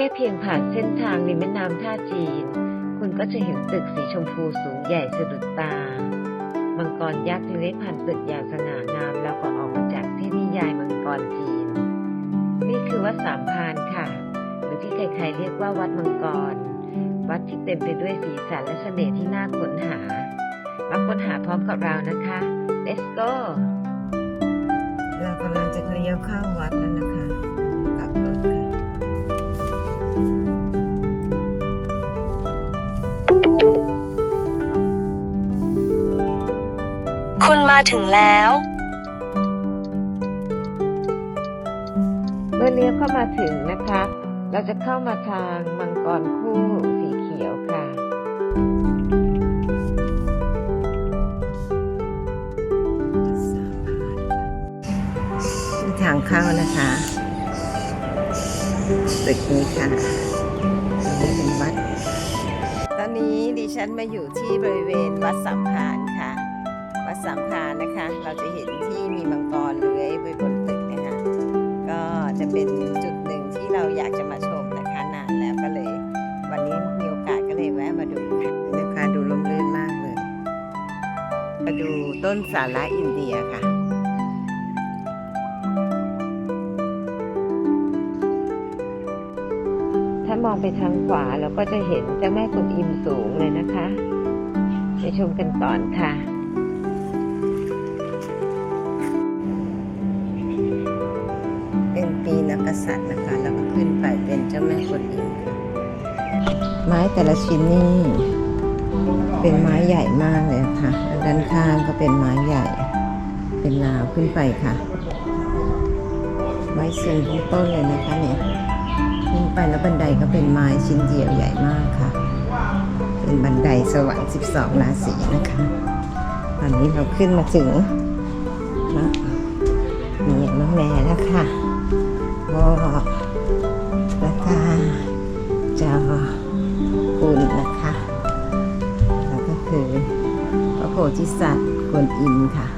ค่เพียงผ่านเส้นทางริมแม่น้ำท่าจีน คุณก็จะเห็นตึกสีชมพูสูงใหญ่สะดุดตา มังกรยักษ์ที่เล็กพันตึกอย่างสง่างามแล้วก็ออกมาจากที่นิยายมังกรจีน นี่คือวัดสามพานค่ะ หรือที่ใครๆเรียกว่าวัดมังกร วัดที่เต็มไปด้วยสีสันและเสน่ห์ที่น่าค้นหามาค้นหาพร้อมกับเรานะคะ let's go เรากำลังจะเลี้ยวเข้าวัดแล้วนะคะ มาถึงแล้ว เมื่อเลี้ยวเข้ามาถึงนะคะ เราจะเข้ามาทางมังกรคู่สีเขียวค่ะที่ทางเข้านะคะตึกนี้ค่ะตรงนี้เป็นวัด ตอนนี้ดิฉันมาอยู่ที่บริเวณวัดสามพรานค่ะวัด สามพานนะคะ เราจะเห็นที่มีมังกรเลื้อยไปบนตึกนะคะ ก็จะเป็นจุดหนึ่งที่เราอยากจะมาชมนะคะนานแล้วก็เลย วันนี้มีโอกาสก็เลยแวะมาดูค่ะนะคะดูลมรื่นมากเลย มาดูต้นสาระอินเดียค่ะถ้ามองไปทางขวาเราก็จะเห็นเจ้าแม่กุนอิมสูงเลยนะคะ ไปชมกันก่อนค่ะ ษัตริย์นะคะ แล้วก็ขึ้นไปเป็นเจ้าแม่กุนอิมไม้แต่ละชิ้นนี่เป็นไม้ใหญ่มากเลยค่ะ ด้านข้างก็เป็นไม้ใหญ่ เป็นราวขึ้นไปค่ะ ไม้สูงทั้งต้นเลยนะคะเนี่ยขึ้นไปแล้วบันไดก็เป็นไม้ชิ้นเดียวใหญ่มากค่ะ เป็นบันไดสวรรค์12 ราศีนะคะ ตอนนี้เราขึ้นมาถึงนะมีมะแม่แล้วค่ะ ก็แล้วก็เจ้าคุณนะคะ แล้วก็คือพระโพธิสัตว์กวนอิมค่ะ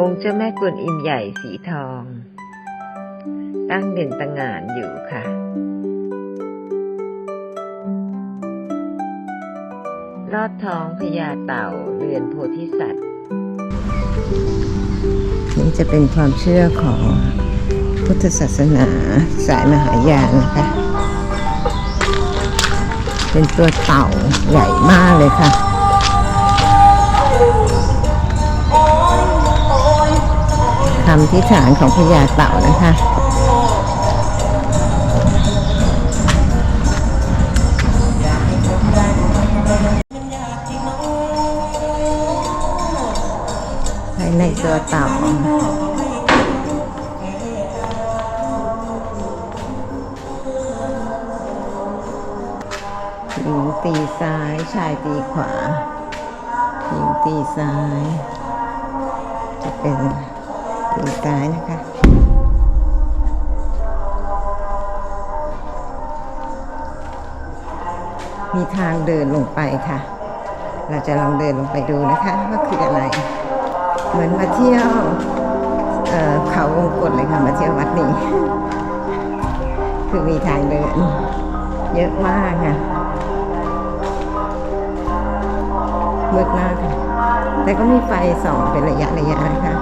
องค์เจ้าแม่กวนอิมใหญ่สีทอง ตั้งเด่นตะงานอยู่ค่ะ ลอดท้องพญาเต่าเรือนโพธิสัตว์ นี่จะเป็นความเชื่อของพุทธศาสนาสายมหายานนะคะ เป็นตัวเต่าใหญ่มากเลยค่ะคำที่ฐานของพญาเต่านะคะ ตัวเต่าหญิงตีซ้าย ชายตีขวาหญิงตีซ้าย จะเป็นตีซ้ายนะคะมีทางเดินลงไปค่ะ เราจะลองเดินลงไปดูนะคะ ว่าคืออะไร เหมือนมาเที่ยวเขาวงกตเลยค่ะมาเที่ยววัดนี้ คือมีทางเดิน เยอะมากค่ะมืดมากค่ะแต่ก็มีไฟส่องเป็นระยะระยะนะคะ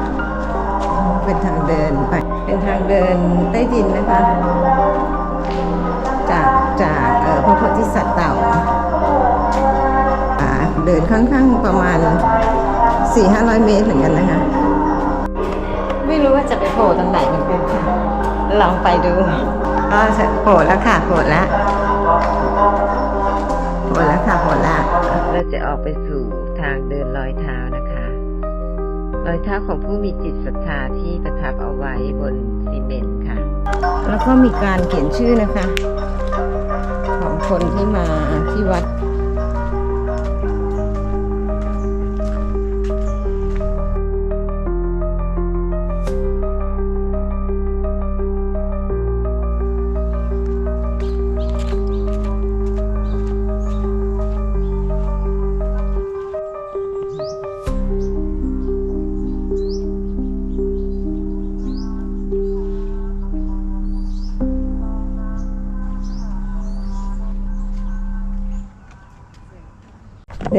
เป็นทางเดินไป เป็นทางเดินใต้ดินนะคะ จากจากพระโพธิสัตว์เต่าอ่าเดินค่อนข้างประมาณ 4-500เมตรเหมือนกันนะคะ ไม่รู้ว่าจะไปโผล่ตรงไหนเหมือนกันค่ะลองไปดูก็จะโผล่แล้วค่ะโผล่แล้วโผล่แล้วค่ะโผล่แล้วเราจะออกไปสู่ทางเดินรอยเท้านะคะ รอยเท้าของผู้มีจิตศรัทธาที่ประทับเอาไว้บนซีเมนต์ค่ะ แล้วก็มีการเขียนชื่อนะคะ ของคนที่มาที่วัด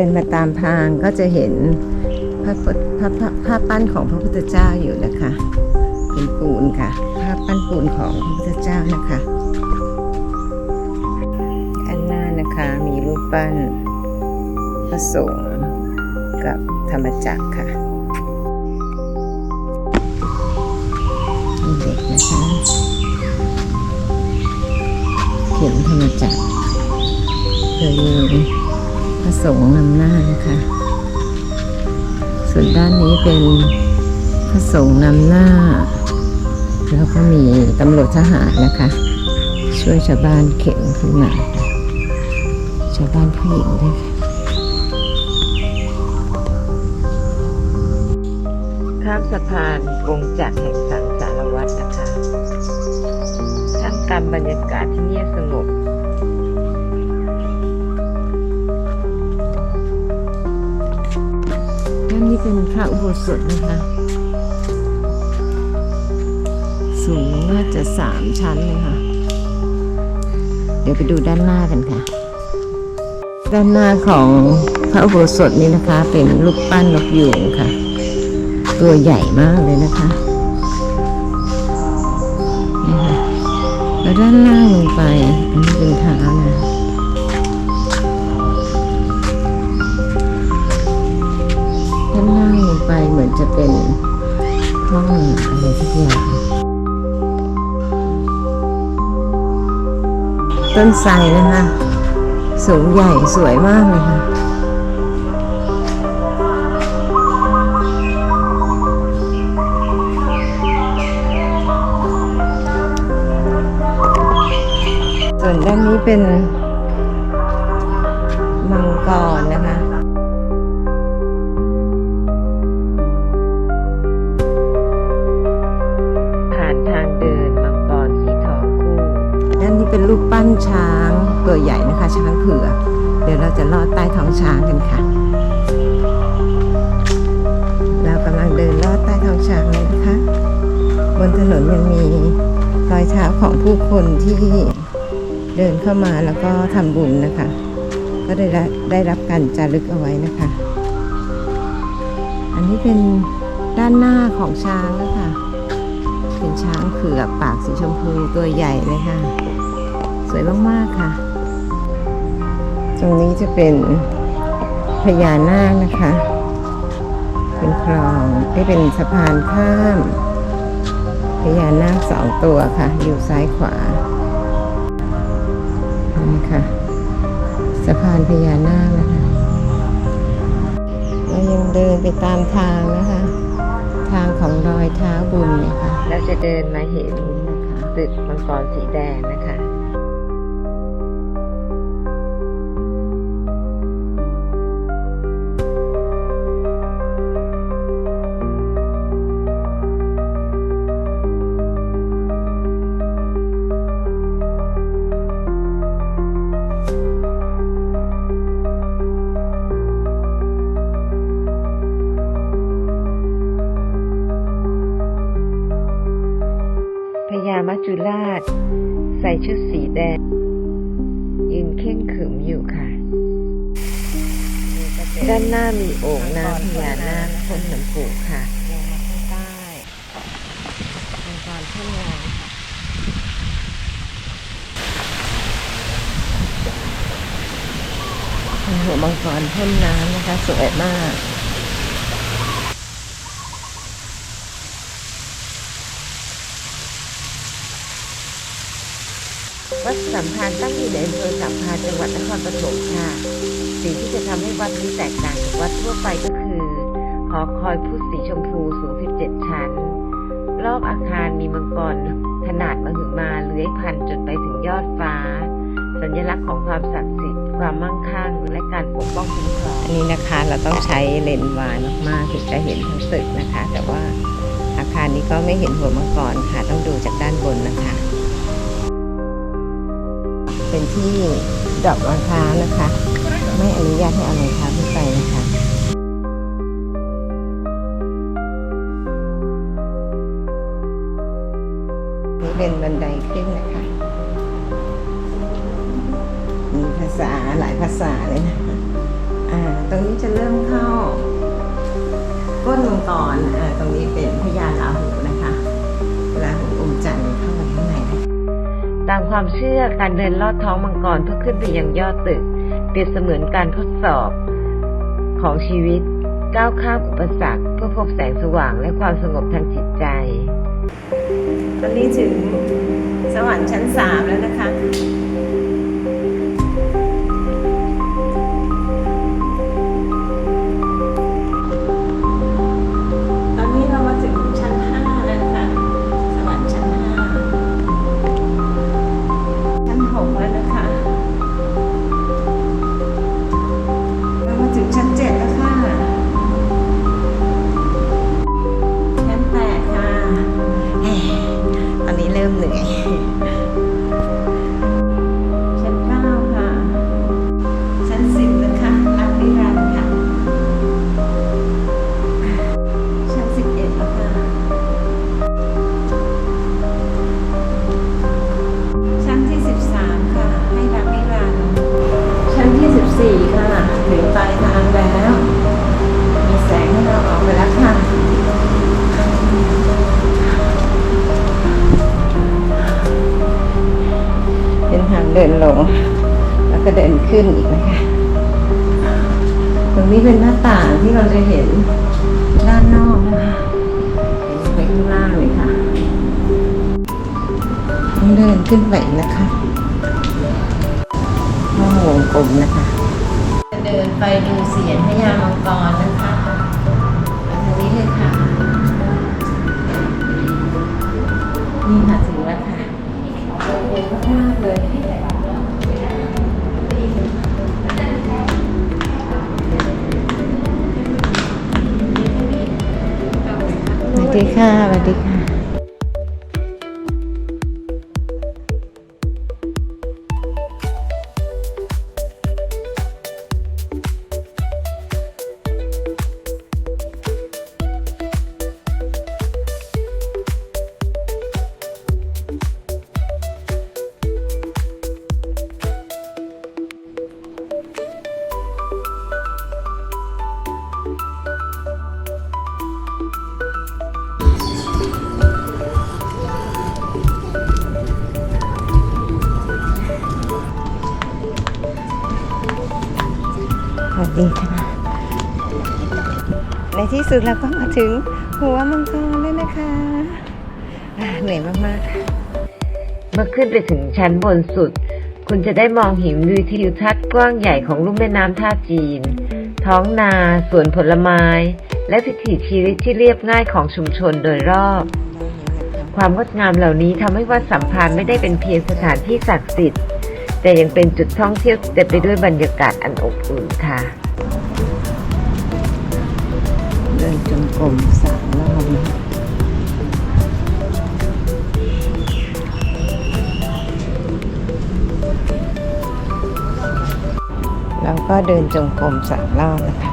ดินมาตามทางก็จะเห็นพระพุทธพภาพปั้นของพระพุทธเจ้าอยู่นะคะเป็นปูนค่ะ ภาพปั้นปูนของพระพุทธเจ้านะคะอันหน้านะคะมีรูปปั้นพระสงฆ์กับธรรมจักรค่ะเด็กนะคะเขียนธรรมจักรเคยมี พระสงฆ์นำหน้านะคะส่วนด้านนี้เป็นพระสงฆ์นำหน้า แล้วก็มีตำรวจทหารนะคะ ช่วยชาวบ้านเข็นขึ้นมาชาวบ้านผู้หญิงด้วยค่ะข้ามสะพานกงจักรแห่งสังสารวัตรนะคะท่ามกลางบรรยากาศที่เงียบสงบ นนี้เป็นพระอุโบสถนะคะ สูงน่าจะสามชั้นเลยค่ะ เดี๋ยวไปดูด้านหน้ากันค่ะ ด้านหน้าของพระอุโบสถนี้นะคะ เป็นรูปปั้นนกยูงค่ะ ตัวใหญ่มากเลยนะคะนี่ค่ะแล้วด้านล่างลงไป อันนี้เป็นเท้านะ ไปเหมือนจะเป็นห้องอะไรสักอย่างต้นไทรนะคะ สูงใหญ่สวยมากเลยค่ะ ช้างตัวใหญ่นะคะ ช้างเผือกเดี๋ยวเราจะลอดใต้ท้องช้างกันค่ะ เรากำลังเดินลอดใต้ท้องช้างเลยนะคะ บนถนนยังมีรอยเท้าของผู้คนที่เดินเข้ามาแล้วก็ทำบุญนะคะ ก็ได้รับได้รับการจารึกเอาไว้นะคะ อันนี้เป็นด้านหน้าของช้างนะคะเป็นช้างเผือกปากสีชมพูตัวใหญ่เลยค่ะ สวยมาก ๆ ค่ะ ตรงนี้จะเป็นพญานาคนะคะ เป็นคลองที่เป็นสะพานข้ามพญานาคสองตัวค่ะ อยู่ซ้ายขวานี่ค่ะ สะพานพญานาคนะคะเรายังเดินไปตามทางนะคะ ทางของรอยเท้าบุญเนี่ยค่ะเราจะเดินมาเห็นนะคะตึกมังกรสีแดงนะคะ ญามัจจุราชใส่ชุดสีแดงยืนเข่งขึมอยู่ค่ะ ด้านหน้ามีโอ่งน้ำพญานาคพ่นน้ำผูค่ะลงมาข้างใต้มังกรพ่นน้ำค่ะหัวมังกรพ่นน้ำนะคะ สวยมาก วัดสัมพันธ์ตั้งอยู่ในอำเภอสัมพันธ์จังหวัดนครปฐมค่ะ สิ่งที่จะทำให้วัดนี้แตกต่างจากวัดทั่วไปก็คือหอคอยพุทธสีชมพูสูง 17 ชั้น รอบอาคารมีมังกรขนาดมหึมาเลื้อยพันจนไปถึงยอดฟ้า สัญลักษณ์ของความศักดิ์สิทธิ์ความมั่งคั่งและการปกป้องคุ้มครองอันนี้นะคะเราต้องใช้เลนส์วายมากๆถึงจะเห็นทั้งตึกนะคะ แต่ว่าอาคารนี้ก็ไม่เห็นหัวมังกรค่ะต้องดูจากด้านบนนะคะ เป็นที่ดอกรองเท้านะคะ ไม่อนุญาตให้เอารองเท้าขึ้นไปนะคะนี่เป็นบันไดขึ้นนะคะ มีภาษาหลายภาษาเลยนะคะ อ่า ตรงนี้จะเริ่มเข้าก้นมังกรอ่า ตรงนี้เป็นพญาลาหู ตามความเชื่อการเดินลอดท้องมังกรเพื่อขึ้นไปยังยอดตึก เปรียบเสมือนการทดสอบของชีวิต ก้าวข้ามอุปสรรคเพื่อพบแสงสว่างและความสงบทางจิตใจ ตอนนี้ถึงสวรรค์ชั้นสามแล้วนะคะ ดินลง แล้วก็เดินขึ้นอีกนะคะตรงนี้เป็นหน้าต่างที่เราจะเห็นด้านนอกนะคะเห็นไปข้างล่างเลยค่ะต้องเดินขึ้นไปอีกนะคะห้องวงกลมนะคะ เดินไปดูเสียนพญามังกรนะคะ ดี ในที่สุดเราก็มาถึงหัวมังกรแล้วนะคะเหนื่อยมากๆค่ะเมื่อขึ้นไปถึงชั้นบนสุด คุณจะได้มองเห็นวิวทิวทัศน์กว้างใหญ่ของลุ่มแม่น้ำท่าจีน ท้องนา สวนผลไม้ และวิถีชีวิตที่เรียบง่ายของชุมชนโดยรอบ ความงดงามเหล่านี้ทำให้วัดสัมพันธ์ไม่ได้เป็นเพียงสถานที่ศักดิ์สิทธิ์ แต่ยังเป็นจุดท่องเที่ยวเต็มไปด้วยบรรยากาศอันอบอุ่นค่ะ มสามรอบนะแล้วก็เดินจงกรมสามรอบนะคะ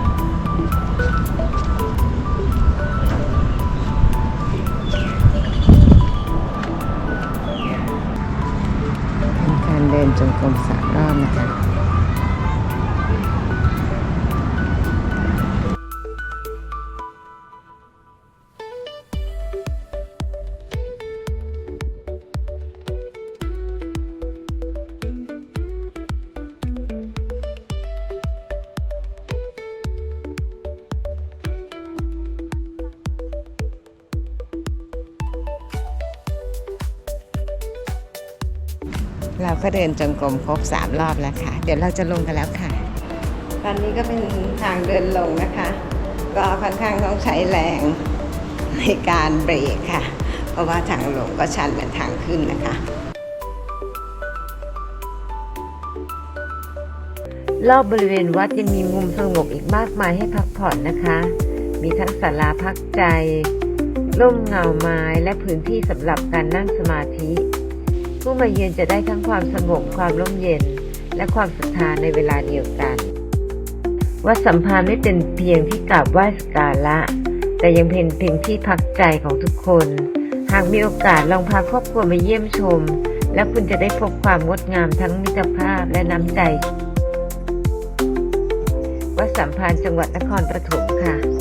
ก็เดินจงกรมครบสามรอบแล้วค่ะ เดี๋ยวเราจะลงกันแล้วค่ะ ตอนนี้ก็เป็นทางเดินลงนะคะ ก็ค่อนข้างต้องใช้แรงในการเบรกค่ะ เพราะว่าทางลงก็ชันเหมือนทางขึ้นนะคะ รอบบริเวณวัดยังมีมุมสงบอีกมากมายให้พักผ่อนนะคะ มีทั้งศาลาพักใจ ร่มเงาไม้และพื้นที่สำหรับการนั่งสมาธิ ผู้มาเยือนจะได้ทั้งความสงบความร่มเย็น และความศรัทธาในเวลาเดียวกัน วัดสัมพันธ์ไม่เป็นเพียงที่กราบไหว้สกการะ แต่ยังเป็นเพียงที่พักใจของทุกคน หากมีโอกาสลองพาครอบครัวมาเยี่ยมชม และคุณจะได้พบความงดงามทั้งมิตรภาพและน้ำใจ วัดสัมพันธ์จังหวัดนครปฐมค่ะ